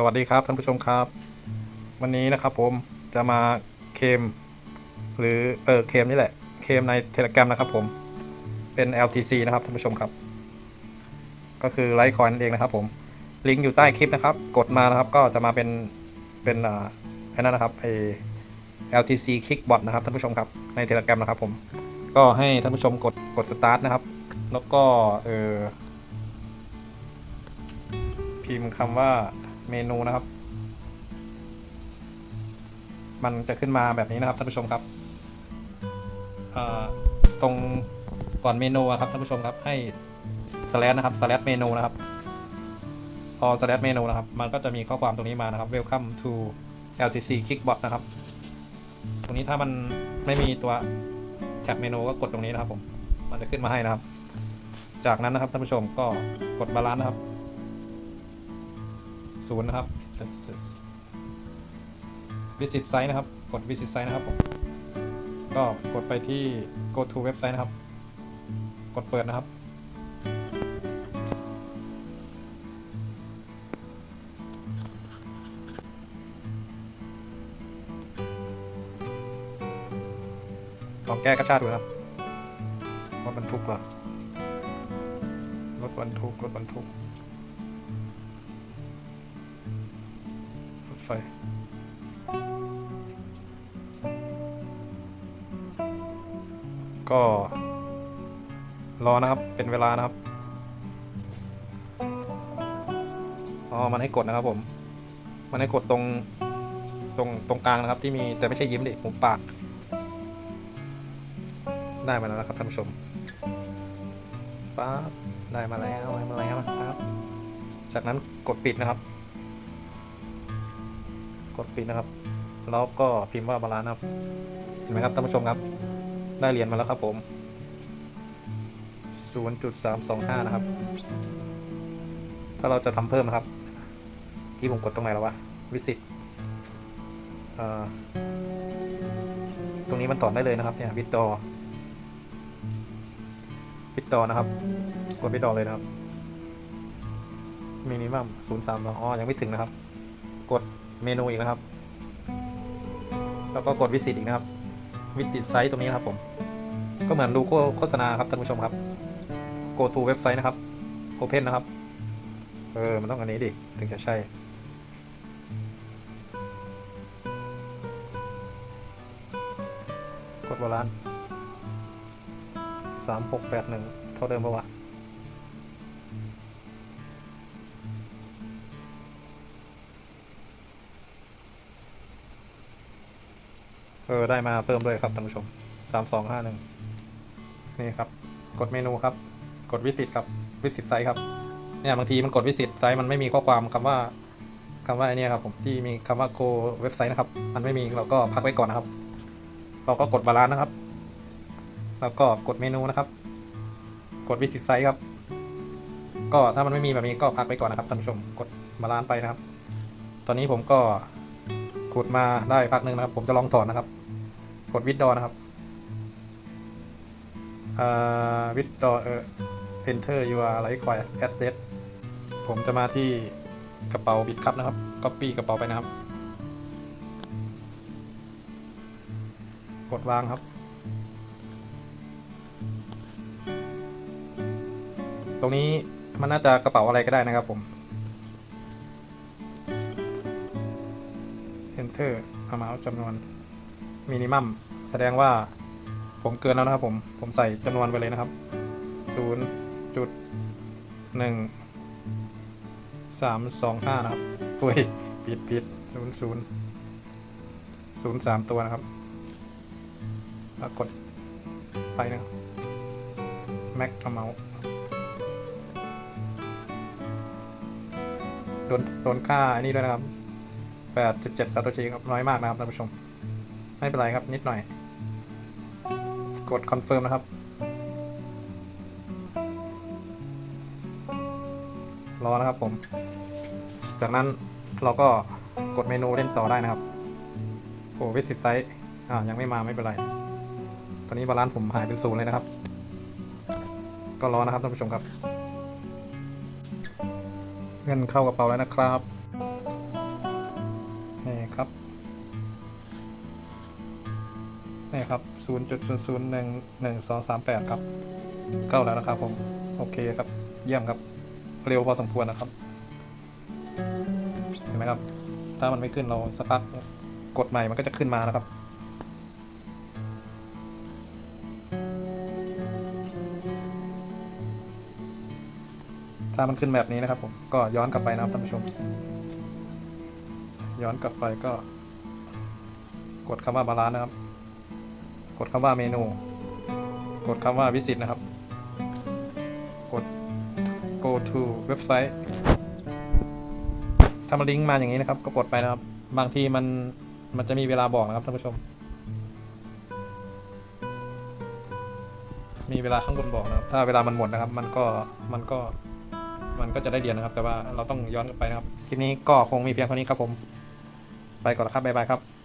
สวัสดีครับท่านผู้ชมครับ วันนี้นะครับผมจะมาเคมหรือเออเคมนี่แหละเคมในเทเล gram นะครับผมเป็น LTC นะครับท่านผู้ชมครับ ก็คือไลท์คอยนั่นเองนะครับผมลิงก์อยู่ใต้คลิปนะครับ กดมานะครับก็จะมาเป็นเป็นอ่าไอ้นั่นนะครับไอ LTC Kickbot นะครับท่านผู้ชมครับในเทเล gram นะครับผมก็ให้ท่านผู้ชมกดกด start นะครับ แล้วก็เออพิมพ์คำว่า เมนูนะครับ มันจะขึ้นมาแบบนี้นะครับท่านผู้ชมครับตรงก่อนเมนูครับท่านผู้ชมครับให้ slash นะครับ slash เมนูนะครับ พอ slash เมนูนะครับ มันก็จะมีข้อความตรงนี้มานะครับ welcome to LTC Kickbot นะครับ ตรงนี้ถ้ามันไม่มีตัวแท็บเมนูก็กดตรงนี้นะครับผม มันจะขึ้นมาให้นะครับ จากนั้นนะครับท่านผู้ชมก็กดบาลานซ์นะครับ ศูนย์นะครับ visit site นะครับ กด visit site นะครับผม ก็กดไปที่ go to website นะครับ กดเปิดนะครับ ลองแก้กระชาดูนะครับรถบรรทุกเหรอรถบรรทุกรถบรรทุก ไฟ ก็รอนะครับ เป็นเวลานะครับ อ๋อ มันให้กดนะครับผม มันให้กดตรง ตรง ตรงกลางนะครับ ที่มี แต่ไม่ใช่ยิ้มดิผมปาก ได้มาแล้วนะครับท่านผู้ชมป๊าบได้มาแล้วได้มาแล้วนะครับ จากนั้นกดปิดนะครับ กดปิดนะครับ แล้วก็พิมพ์ว่าบาลานซ์นะครับ เห็นไหมครับท่านผู้ชมครับ ได้เหรียญมาแล้วครับผม 0.325 นะครับ ถ้าเราจะทำเพิ่มนะครับ ที่ผมกดตรงไหนแล้ววะ วิสิตตรงนี้มันถอนได้เลยนะครับเนี่ยวิดดอวิดดอนะครับ กดวิดดอเลยนะครับมินิมัม03อ๋อยังไม่ถึงนะครับ กด เมนูอีกนะครับ แล้วก็กดวิสิตอีกนะครับ วิสิตไซต์ตรงนี้นะครับผม ก็เหมือนดูโฆษณาครับท่านผู้ชมครับ go to เว็บไซต์นะครับ open นะครับ เออ มันต้องอันนี้ดิ ถึงจะใช่ กดบาลานซ์สามหกแปดหนึ่งเท่าเดิมปะวะ เออได้มาเพิ่มด้วยครับท่านผู้ชมสามสองห้าหนึ่งนี่ครับ กดเมนูครับ กดวิสิตครับวิสิตไซต์ครับเนี่ยบางทีมันกดวิสิตไซต์มันไม่มีข้อความคำว่าคำว่าไอเนี้ยครับผมที่มีคำว่า go เว็บไซต์นะครับมันไม่มีเราก็พักไว้ก่อนนะครับ เราก็กดบาลานซ์นะครับ แล้วก็กดเมนูนะครับ กดวิสิตไซต์ครับ ก็ถ้ามันไม่มีแบบนี้ก็พักไว้ก่อนนะครับท่านผู้ชมกดบาลานซ์ไปนะครับ ตอนนี้ผมก็ขุดมาได้พักหนึ่งนะครับ ผมจะลองถอนนะครับ กดวิดดอนะครับวิดดอเออ enter your litecoin asset ผมจะมาที่กระเป๋าบิตครับนะครับ copy กระเป๋าไปนะครับ กดวางครับ ตรงนี้มันน่าจะกระเป๋าอะไรก็ได้นะครับผม enter amount จำนวน minimum แสดงว่าผมเกินแล้วนะครับผม ผมใส่จำนวนไปเลยนะครับ0จุดหนึ่งสามสองห้านะครับอุ้ยผิดผิดศูนย์ศูนย์ศูนย์สามตัวนะครับ แล้วกดไปนะครับ max amount โดนโดนค่าอันนี้ด้วยนะครับ 87ซาโตชิครับน้อยมากนะครับท่านผู้ชม ไม่เป็นไรครับนิดหน่อย กด confirm นะครับ รอนะครับผม จากนั้นเราก็กดเมนูเล่นต่อได้นะครับโอ้วิสิตไซต์อ่ายังไม่มาไม่เป็นไร ตอนนี้บาลานซ์ผมหายเป็นศูนย์เลยนะครับ ก็รอนะครับท่านผู้ชมครับ เงินเข้ากระเป๋าแล้วนะครับามแปดครับเข้าแล้วนะครับผม โอเคครับ เยี่ยมครับ เร็วพอสมควรนะครับ เห็นไหมครับ ถ้ามันไม่ขึ้นเราสักพักกดใหม่มันก็จะขึ้นมานะครับ ถ้ามันขึ้นแบบนี้นะครับผมก็ย้อนกลับไปนะครับท่านผู้ชม ย้อนกลับไปก็กดคำว่าบาลานซ์นะครับ กดคำว่าเมนู กดคำว่าวิสิตนะครับ กด go to เว็บไซต์ถ้ามันลิงก์มาอย่างนี้นะครับ ก็กดไปนะครับ บางทีมันมันจะมีเวลาบอกนะครับท่านผู้ชม มีเวลาข้างบนบอกนะครับ ถ้าเวลามันหมดนะครับ มันก็มันก็มันก็จะได้เรียนนะครับ แต่ว่าเราต้องย้อนกลับไปนะครับ คลิปนี้ก็คงมีเพียงเท่านี้ครับผม ไปก่อนล้วครับบ๊ายบายครับ